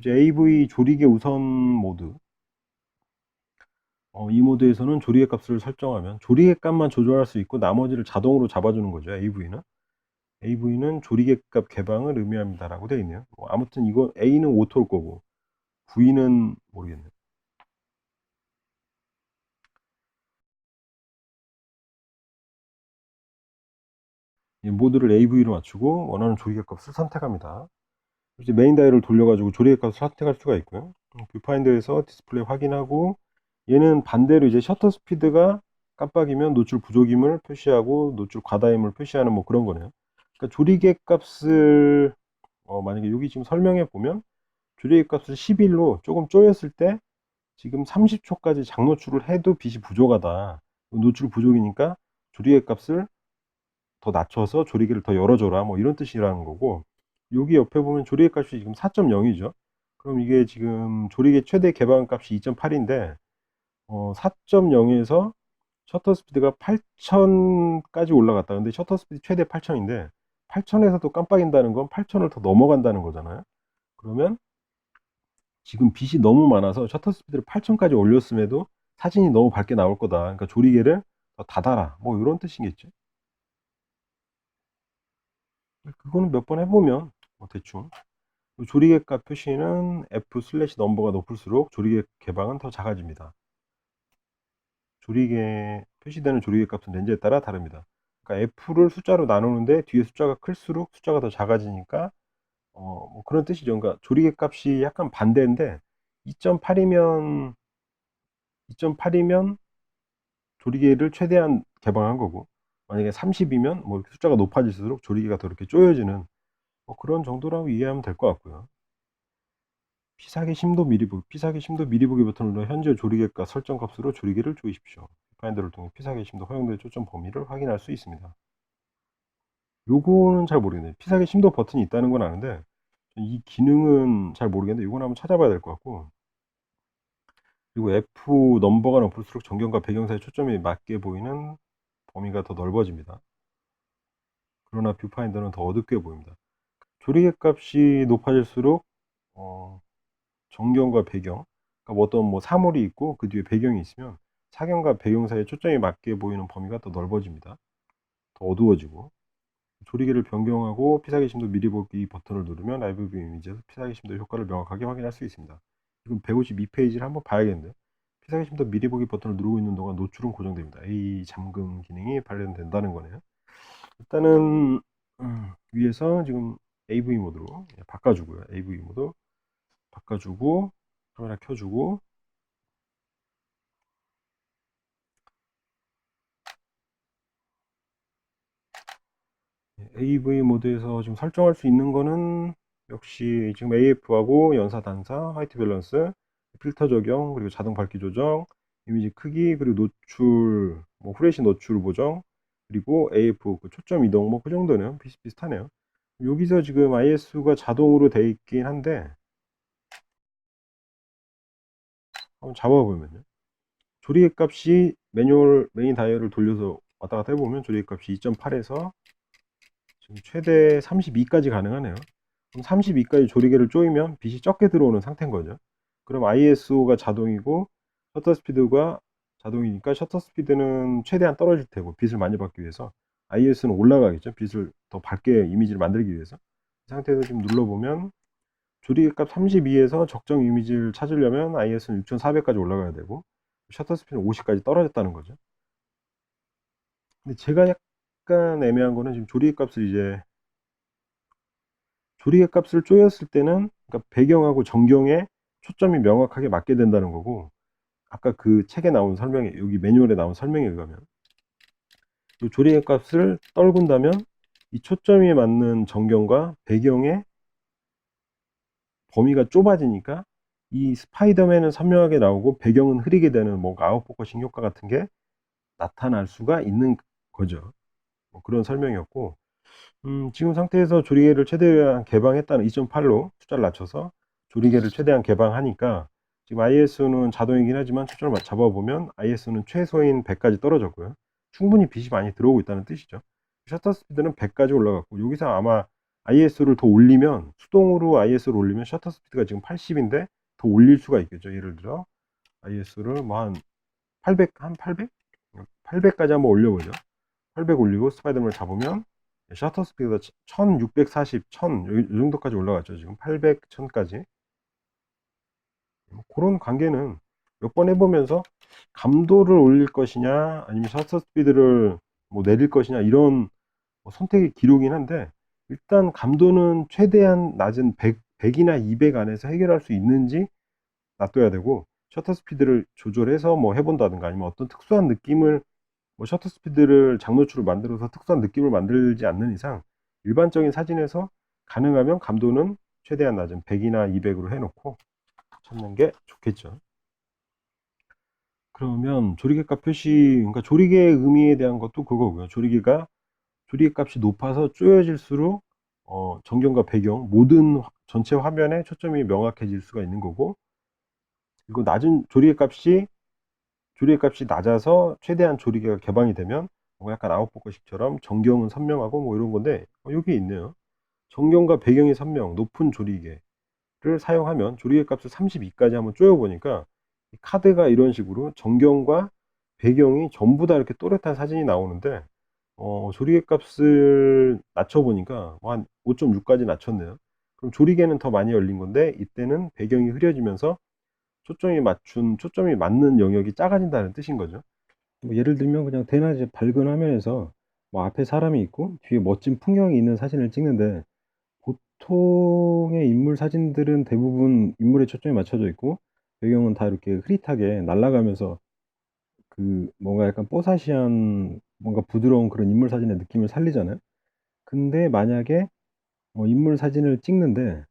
이제 AV 조리개 우선 모드. 어, 이 모드에서는 조리개 값을 설정하면 조리개 값만 조절할 수 있고 나머지를 자동으로 잡아주는 거죠. AV는. AV는 조리개 값 개방을 의미합니다 라고 되어 있네요. 뭐 아무튼 이거 A는 오토일 거고 V는 모르겠네요. 이 모드를 AV로 맞추고 원하는 조리개 값을 선택합니다. 이제 메인 다이얼을 돌려가지고 조리개 값을 선택할 수가 있고요. 음, 뷰파인더에서 디스플레이 확인하고 얘는 반대로 이제 셔터 스피드가 깜빡이면 노출 부족임을 표시하고 노출 과다임을 표시하는 뭐 그런 거네요. 그러니까 조리개 값을 어, 만약에 여기 지금 설명해 보면 조리개 값을 11로 조금 쪼였을 때 지금 30초까지 장노출을 해도 빛이 부족하다. 노출 부족이니까 조리개 값을 더 낮춰서 조리개를 더 열어줘라. 뭐 이런 뜻이라는 거고 여기 옆에 보면 조리개 값이 지금 4.0이죠. 그럼 이게 지금 조리개 최대 개방 값이 2.8인데 어, 4.0에서 셔터 스피드가 8000까지 올라갔다. 근데 셔터 스피드 최대 8000인데 8000에서도 깜빡인다는 건 8000을 더 넘어간다는 거잖아요. 그러면 지금 빛이 너무 많아서 셔터 스피드를 8000까지 올렸음에도 사진이 너무 밝게 나올 거다. 그러니까 조리개를 더 닫아라. 뭐 이런 뜻이겠죠. 그거는 몇 번 해보면 뭐 대충 조리개 값 표시는 F 슬래시 넘버가 높을수록 조리개 개방은 더 작아집니다. 조리개 표시되는 조리개 값은 렌즈에 따라 다릅니다. 그러니까 F를 숫자로 나누는데 뒤에 숫자가 클수록 숫자가 더 작아지니까 어, 뭐 그런 뜻이죠. 그러니까 조리개 값이 약간 반대인데 2.8이면 2.8이면 조리개를 최대한 개방한 거고 만약에 30이면 뭐 숫자가 높아질수록 조리개가 더 이렇게 쪼여지는 뭐 그런 정도라고 이해하면 될 것 같고요. 피사계 심도 미리 보기, 피사계 심도 미리 보기 눌러 현재 조리개값 설정 값으로 조리개를 조이십시오. 파인더를 통해 피사계 심도 허용된 초점 범위를 확인할 수 있습니다. 요거는 잘 모르겠네요. 피사계 심도 버튼이 있다는 건 아는데 이 기능은 잘 모르겠는데 이건 한번 찾아봐야 될 것 같고 그리고 F 넘버가 높을수록 전경과 배경 사이 초점이 맞게 보이는 범위가 더 넓어집니다. 그러나 뷰파인더는 더 어둡게 보입니다. 조리개 값이 높아질수록 어, 정경과 배경, 그러니까 어떤 뭐 사물이 있고 그 뒤에 배경이 있으면 사경과 배경 사이에 초점이 맞게 보이는 범위가 더 넓어집니다. 더 어두워지고 조리개를 변경하고 피사계 심도 미리 보기 버튼을 누르면 라이브 뷰 이미지에서 피사계 심도 효과를 명확하게 확인할 수 있습니다. 지금 152페이지를 한번 봐야겠는데 피사계 심도 미리 보기 버튼을 누르고 있는 동안 노출은 고정됩니다. 이 잠금 기능이 발견된다는 거네요. 일단은 음, 위에서 지금 AV 모드로 바꿔주고요. AV 모드 바꿔주고 카메라 켜주고 AV 모드에서 지금 설정할 수 있는 거는 역시 지금 AF하고 연사 단사, 화이트 밸런스, 필터 적용, 그리고 자동 밝기 조정, 이미지 크기, 그리고 노출, 뭐 후레쉬 노출 보정, 그리고 AF 그 초점 이동 뭐 그 정도는 비슷비슷하네요. 여기서 지금 IS가 자동으로 돼 있긴 한데 한번 잡아보면요. 조리개 값이 매뉴얼 메인 다이얼을 돌려서 왔다 갔다 해보면 조리개 값이 2.8에서 지금 최대 32까지 가능하네요. 그럼 32까지 조리개를 조이면 빛이 적게 들어오는 상태인 거죠. 그럼 ISO가 자동이고 셔터 스피드가 자동이니까 셔터 스피드는 최대한 떨어질 테고 빛을 많이 받기 위해서 IS는 올라가겠죠. 빛을 더 밝게 이미지를 만들기 위해서. 이 상태에서 지금 눌러보면 조리개값 32에서 적정 이미지를 찾으려면 IS는 6400까지 올라가야 되고 셔터 스피드는 50까지 떨어졌다는 거죠. 근데 제가 약간 애매한 거는 지금 조리개 값을 이제 조리개 값을 쪼였을 때는 그러니까 배경하고 전경에 초점이 명확하게 맞게 된다는 거고 아까 그 책에 나온 설명에 여기 매뉴얼에 나온 설명에 의하면 이 조리개 값을 떨군다면 이 초점이 맞는 전경과 배경의 범위가 좁아지니까 이 스파이더맨은 선명하게 나오고 배경은 흐리게 되는 뭔가 아웃포커싱 효과 같은 게 나타날 수가 있는 거죠. 뭐 그런 설명이었고 음, 지금 상태에서 조리개를 최대한 개방했다는 2.8로 숫자를 낮춰서 조리개를 최대한 개방하니까 지금 IS는 자동이긴 하지만 초점을 잡아보면 IS는 최소인 100까지 떨어졌고요. 충분히 빛이 많이 들어오고 있다는 뜻이죠. 셔터 스피드는 100까지 올라갔고 여기서 아마 ISO를 더 올리면 수동으로 ISO를 올리면 셔터 스피드가 지금 80인데 더 올릴 수가 있겠죠. 예를 들어 ISO를 뭐 한 800, 한 800? 800까지 한번 올려보죠. 800 올리고 스파이더맨을 잡으면 셔터 스피드가 1640, 1000, 이 정도까지 올라갔죠. 지금 800, 1000까지. 뭐 그런 관계는 몇 번 해보면서 감도를 올릴 것이냐, 아니면 셔터 스피드를 뭐 내릴 것이냐, 이런 뭐 선택의 기록이긴 한데, 일단 감도는 최대한 낮은 100, 100이나 200 안에서 해결할 수 있는지 놔둬야 되고, 셔터 스피드를 조절해서 뭐 해본다든가 아니면 어떤 특수한 느낌을 뭐 셔터 스피드를 장노출을 만들어서 특수한 느낌을 만들지 않는 이상 일반적인 사진에서 가능하면 감도는 최대한 낮은 100이나 200으로 해놓고 찾는 게 좋겠죠. 그러면 조리개값 표시, 그러니까 조리개의 의미에 대한 것도 그거고요. 조리개가 조리개 값이 높아서 쪼여질수록 어, 전경과 배경 모든 화- 전체 화면에 초점이 명확해질 수가 있는 거고 그리고 낮은 조리개 값이 조리개 값이 낮아서 최대한 조리개가 개방이 되면 뭐 약간 아웃포커식처럼 전경은 선명하고 뭐 이런 건데 어, 여기 있네요. 전경과 배경이 선명, 높은 조리개를 사용하면 조리개 값을 32까지 한번 쪼여 보니까 이 카드가 이런 식으로 전경과 배경이 전부 다 이렇게 또렷한 사진이 나오는데 어, 조리개 값을 낮춰보니까 뭐한 5.6까지 낮췄네요. 그럼 조리개는 더 많이 열린 건데 이때는 배경이 흐려지면서 초점이 맞춘 초점이 맞는 영역이 작아진다는 뜻인 거죠. 뭐 예를 들면 그냥 대낮에 밝은 화면에서 뭐 앞에 사람이 있고 뒤에 멋진 풍경이 있는 사진을 찍는데 보통의 인물 사진들은 대부분 인물에 초점이 맞춰져 있고 배경은 다 이렇게 흐릿하게 날아가면서 그 뭔가 약간 뽀사시한 뭔가 부드러운 그런 인물 사진의 느낌을 살리잖아요. 근데 만약에 어, 인물 사진을 찍는데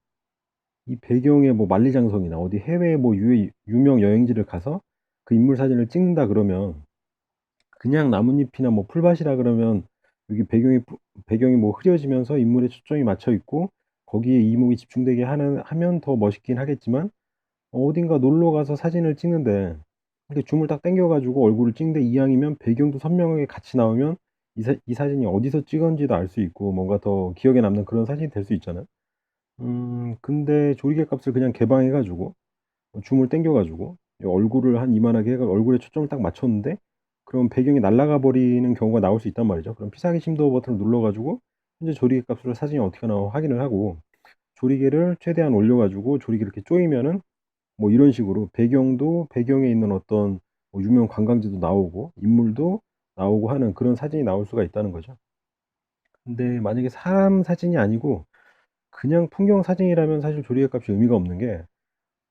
이 배경에 뭐 만리장성이나 어디 해외 뭐 유, 유명 여행지를 가서 그 인물 사진을 찍는다 그러면 그냥 나뭇잎이나 뭐 풀밭이라 그러면 여기 배경이 푸- 배경이 뭐 흐려지면서 인물에 초점이 맞춰 있고 거기에 이목이 집중되게 하는 하면 더 멋있긴 하겠지만 어딘가 놀러 가서 사진을 찍는데 이렇게 줌을 딱 당겨가지고 얼굴을 찍는데 이왕이면 배경도 선명하게 같이 나오면 이, 사, 이 사진이 어디서 찍은지도 알 수 있고 뭔가 더 기억에 남는 그런 사진이 될 수 있잖아요. 음, 근데 조리개 값을 그냥 개방해가지고 줌을 당겨가지고 얼굴을 한 이만하게 해가 얼굴에 초점을 딱 맞췄는데 그럼 배경이 날아가 버리는 경우가 나올 수 있단 말이죠. 그럼 피사기 심도 버튼을 눌러가지고 현재 조리개 값으로 사진이 어떻게 나오나 확인을 하고 조리개를 최대한 올려가지고 조리개 이렇게 조이면은 뭐 이런 식으로 배경도 배경에 있는 어떤 뭐 유명 관광지도 나오고 인물도 나오고 하는 그런 사진이 나올 수가 있다는 거죠. 근데 만약에 사람 사진이 아니고 그냥 풍경 사진이라면 사실 조리개 값이 의미가 없는 게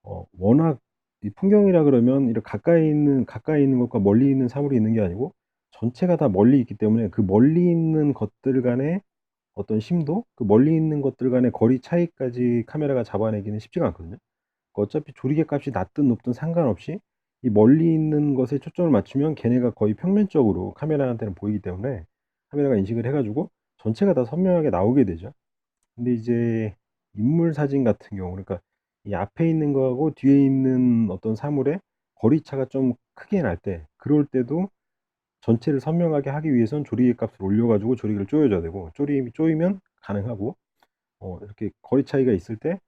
어, 워낙 이 풍경이라 그러면 이렇게 가까이 있는 가까이 있는 것과 멀리 있는 사물이 있는 게 아니고 전체가 다 멀리 있기 때문에 그 멀리 있는 것들 간의 어떤 심도, 그 멀리 있는 것들 간의 거리 차이까지 카메라가 잡아내기는 쉽지가 않거든요. 그 어차피 조리개 값이 낮든 높든 상관없이 이 멀리 있는 것에 초점을 맞추면 걔네가 거의 평면적으로 카메라한테는 보이기 때문에 카메라가 인식을 해가지고 전체가 다 선명하게 나오게 되죠. 근데 이제 인물 사진 같은 경우, 그러니까 이 앞에 있는 거하고 뒤에 있는 어떤 사물의 거리차가 좀 크게 날 때, 그럴 때도 전체를 선명하게 하기 위해선 조리개 값을 올려가지고 조리개를 조여줘야 되고, 조리, 조이면 가능하고, 어, 이렇게 거리 차이가 있을 때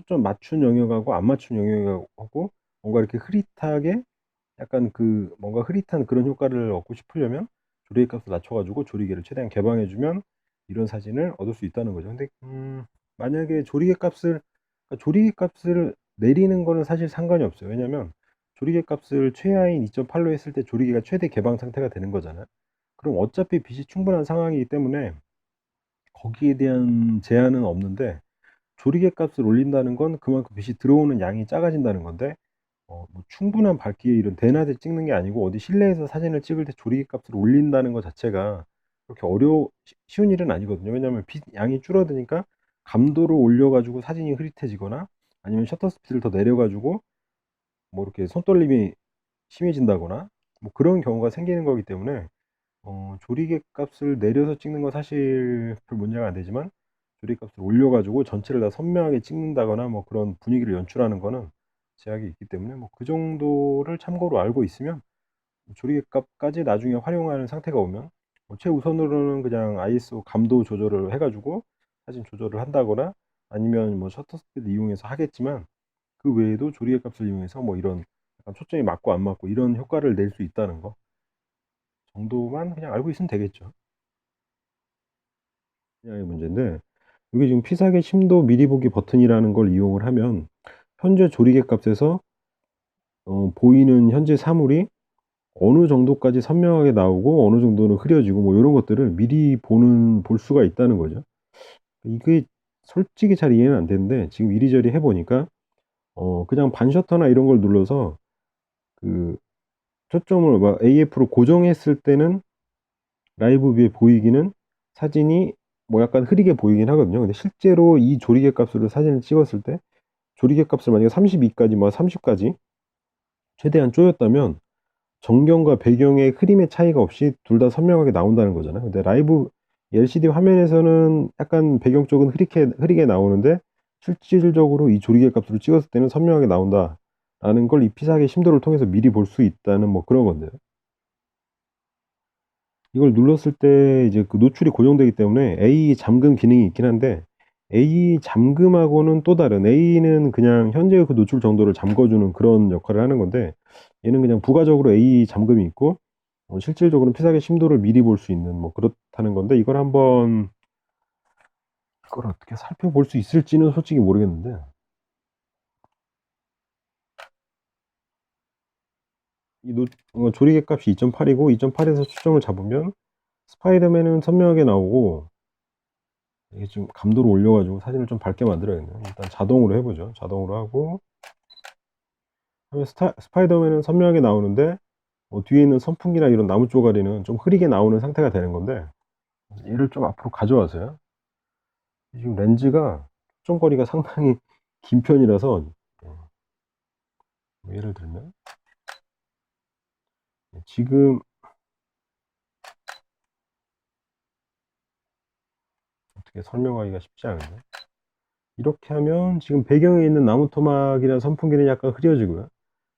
초점 맞춘 영역하고 안 맞춘 영역하고 뭔가 이렇게 흐릿하게 약간 그 뭔가 흐릿한 그런 효과를 얻고 싶으려면 조리개 값을 낮춰가지고 조리개를 최대한 개방해주면 이런 사진을 얻을 수 있다는 거죠. 근데 음, 만약에 조리개 값을 그러니까 조리개 값을 내리는 거는 사실 상관이 없어요. 왜냐면 조리개 값을 최하인 2.8로 했을 때 조리개가 최대 개방 상태가 되는 거잖아요. 그럼 어차피 빛이 충분한 상황이기 때문에 거기에 대한 제한은 없는데 조리개 값을 올린다는 건 그만큼 빛이 들어오는 양이 작아진다는 건데 어, 뭐 충분한 밝기에 이런 대낮에 찍는 게 아니고 어디 실내에서 사진을 찍을 때 조리개 값을 올린다는 것 자체가 그렇게 어려 쉬- 쉬운 일은 아니거든요. 왜냐하면 빛 양이 줄어드니까 감도를 올려가지고 사진이 흐릿해지거나 아니면 셔터 스피드를 더 내려가지고 뭐 이렇게 손떨림이 심해진다거나 뭐 그런 경우가 생기는 거기 때문에 어, 조리개 값을 내려서 찍는 건 사실 별 문제가 안 되지만 조리개 값을 올려가지고 전체를 다 선명하게 찍는다거나 뭐 그런 분위기를 연출하는 거는 제약이 있기 때문에 뭐 그 정도를 참고로 알고 있으면 조리개 값까지 나중에 활용하는 상태가 오면 뭐 최우선으로는 그냥 ISO 감도 조절을 해가지고 사진 조절을 한다거나 아니면 뭐 셔터 스피드 이용해서 하겠지만 그 외에도 조리개 값을 이용해서 뭐 이런 약간 초점이 맞고 안 맞고 이런 효과를 낼 수 있다는 거 정도만 그냥 알고 있으면 되겠죠. 그냥의 문제인데 여기 지금 피사계 심도 미리 보기 버튼이라는 걸 이용을 하면 현재 조리개 값에서 어, 보이는 현재 사물이 어느 정도까지 선명하게 나오고 어느 정도는 흐려지고 뭐 이런 것들을 미리 보는 볼 수가 있다는 거죠. 이게 솔직히 잘 이해는 안 되는데 지금 이리저리 해보니까 어 그냥 반셔터나 이런 걸 눌러서 그 초점을 막 AF로 고정했을 때는 라이브 뷰에 보이기는 사진이 뭐 약간 흐리게 보이긴 하거든요. 근데 실제로 이 조리개 값으로 사진을 찍었을 때 조리개 값을 만약에 32까지 뭐 30까지 최대한 쪼였다면 정경과 배경의 흐림의 차이가 없이 둘 다 선명하게 나온다는 거잖아요. 근데 라이브 LCD 화면에서는 약간 배경 쪽은 흐리게, 흐리게 나오는데 실질적으로 이 조리개 값으로 찍었을 때는 선명하게 나온다라는 걸 이 피사계 심도를 통해서 미리 볼 수 있다는 뭐 그런 건데요. 이걸 눌렀을 때 이제 그 노출이 고정되기 때문에 A 잠금 기능이 있긴 한데 A 잠금하고는 또 다른 A는 그냥 현재의 그 노출 정도를 잠궈주는 그런 역할을 하는 건데 얘는 그냥 부가적으로 A 잠금이 있고 어, 실질적으로 피사계 심도를 미리 볼 수 있는 뭐 그렇다는 건데 이걸 한번 이걸 어떻게 살펴볼 수 있을지는 솔직히 모르겠는데 노, 어, 조리개 값이 2.8이고 2.8에서 초점을 잡으면 스파이더맨은 선명하게 나오고 이게 좀 감도를 올려가지고 사진을 좀 밝게 만들어야겠네요. 일단 자동으로 해보죠. 자동으로 하고 스타, 스파이더맨은 선명하게 나오는데 뭐 뒤에 있는 선풍기나 이런 나무 쪼가리는 좀 흐리게 나오는 상태가 되는 건데 얘를 좀 앞으로 가져와서요. 지금 렌즈가 초점거리가 상당히 긴 편이라서 뭐 예를 들면 지금 어떻게 설명하기가 쉽지 않은데? 이렇게 하면 지금 배경에 있는 나무 토막이나 선풍기는 약간 흐려지고요.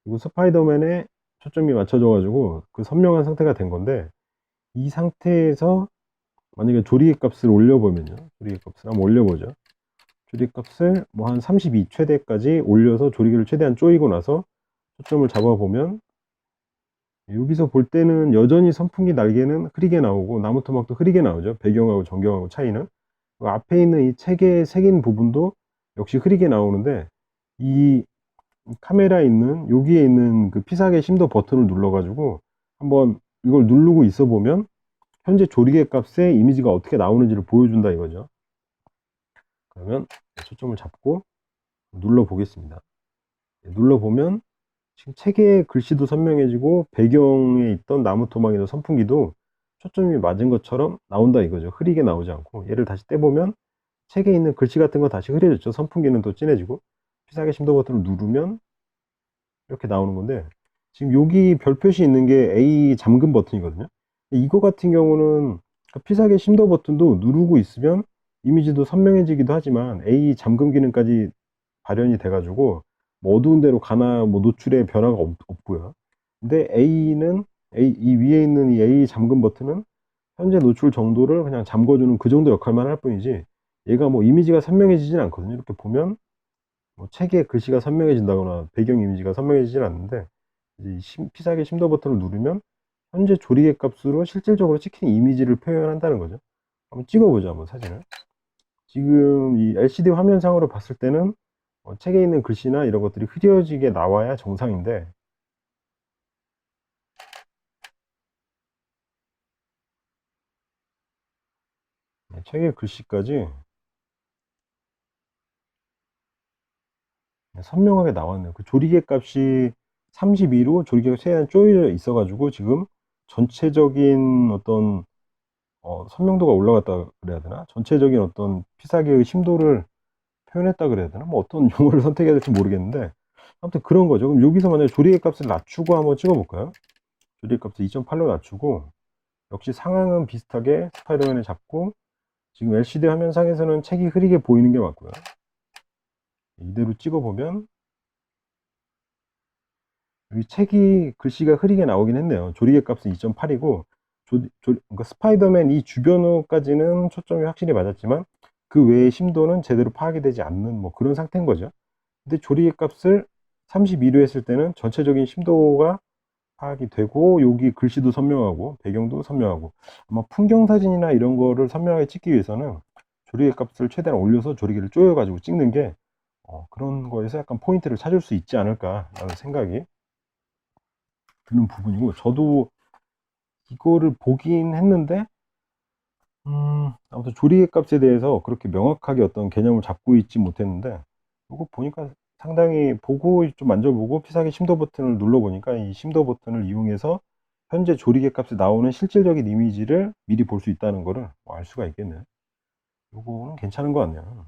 그리고 스파이더맨에 초점이 맞춰져 가지고 그 선명한 상태가 된 건데 이 상태에서 만약에 조리개 값을 올려보면요. 조리개 값을 한번 올려보죠. 조리개 값을 뭐 한 32 최대까지 올려서 조리개를 최대한 조이고 나서 초점을 잡아보면 여기서 볼 때는 여전히 선풍기 날개는 흐리게 나오고 나무 토막도 흐리게 나오죠. 배경하고 전경하고 차이는. 그 앞에 있는 이 책에 새긴 부분도 역시 흐리게 나오는데 이 카메라에 있는 여기에 있는 그 피사계 심도 버튼을 눌러 가지고 한번 이걸 누르고 있어 보면 현재 조리개 값의 이미지가 어떻게 나오는지를 보여준다 이거죠. 그러면 초점을 잡고 눌러 보겠습니다. 눌러 보면 지금 책의 글씨도 선명해지고 배경에 있던 나무 토막이나 선풍기도 초점이 맞은 것처럼 나온다 이거죠. 흐리게 나오지 않고. 얘를 다시 떼보면 책에 있는 글씨 같은 거 다시 흐려졌죠. 선풍기는 또 진해지고. 피사계 심도 버튼을 누르면 이렇게 나오는 건데 지금 여기 별 표시 있는 게 A 잠금 버튼이거든요. 이거 같은 경우는 피사계 심도 버튼도 누르고 있으면 이미지도 선명해지기도 하지만 A 잠금 기능까지 발현이 돼 가지고 뭐 어두운 데로 가나 뭐 노출에 변화가 없, 없고요. 근데 A는 A, 이 위에 있는 이 A 잠금 버튼은 현재 노출 정도를 그냥 잠궈주는 그 정도 역할만 할 뿐이지 얘가 뭐 이미지가 선명해지진 않거든요. 이렇게 보면 뭐 책에 글씨가 선명해진다거나 배경 이미지가 선명해지진 않는데 이 심, 피사계 심도 버튼을 누르면 현재 조리개 값으로 실질적으로 찍힌 이미지를 표현한다는 거죠. 한번 찍어보죠 한번 사진을. 지금 이 LCD 화면상으로 봤을 때는 어, 책에 있는 글씨나 이런 것들이 흐려지게 나와야 정상인데 네, 책의 글씨까지 네, 선명하게 나왔네요. 그 조리개 값이 32로 조리개가 최대한 쪼여져 있어 가지고 지금 전체적인 어떤 어, 선명도가 올라갔다 그래야 되나? 전체적인 어떤 피사계의 심도를 표현했다 그래야 되나? 뭐 어떤 용어를 선택해야 될지 모르겠는데 아무튼 그런 거죠. 그럼 여기서 만약에 조리개 값을 낮추고 한번 찍어 볼까요? 조리개 값을 2.8로 낮추고 역시 상황은 비슷하게 스파이더맨을 잡고 지금 LCD 화면상에서는 책이 흐리게 보이는 게 맞고요. 이대로 찍어보면 여기 책이 글씨가 흐리게 나오긴 했네요. 조리개 값은 2.8이고 조, 조, 그러니까 스파이더맨 이 주변으로까지는 초점이 확실히 맞았지만 그 외의 심도는 제대로 파악이 되지 않는 뭐 그런 상태인 거죠. 근데 조리개 값을 32로 했을 때는 전체적인 심도가 파악이 되고 여기 글씨도 선명하고 배경도 선명하고 아마 풍경 사진이나 이런 거를 선명하게 찍기 위해서는 조리개 값을 최대한 올려서 조리개를 조여 가지고 찍는 게 어, 그런 거에서 약간 포인트를 찾을 수 있지 않을까라는 생각이 드는 부분이고 저도 이거를 보긴 했는데 음, 아무튼 조리개 값에 대해서 그렇게 명확하게 어떤 개념을 잡고 있지 못했는데 이거 보니까 상당히 보고 좀 만져보고 피사기 심도 버튼을 눌러보니까 이 심도 버튼을 이용해서 현재 조리개 값에 나오는 실질적인 이미지를 미리 볼 수 있다는 거를 알 수가 있겠네요. 요거는 괜찮은 것 같네요.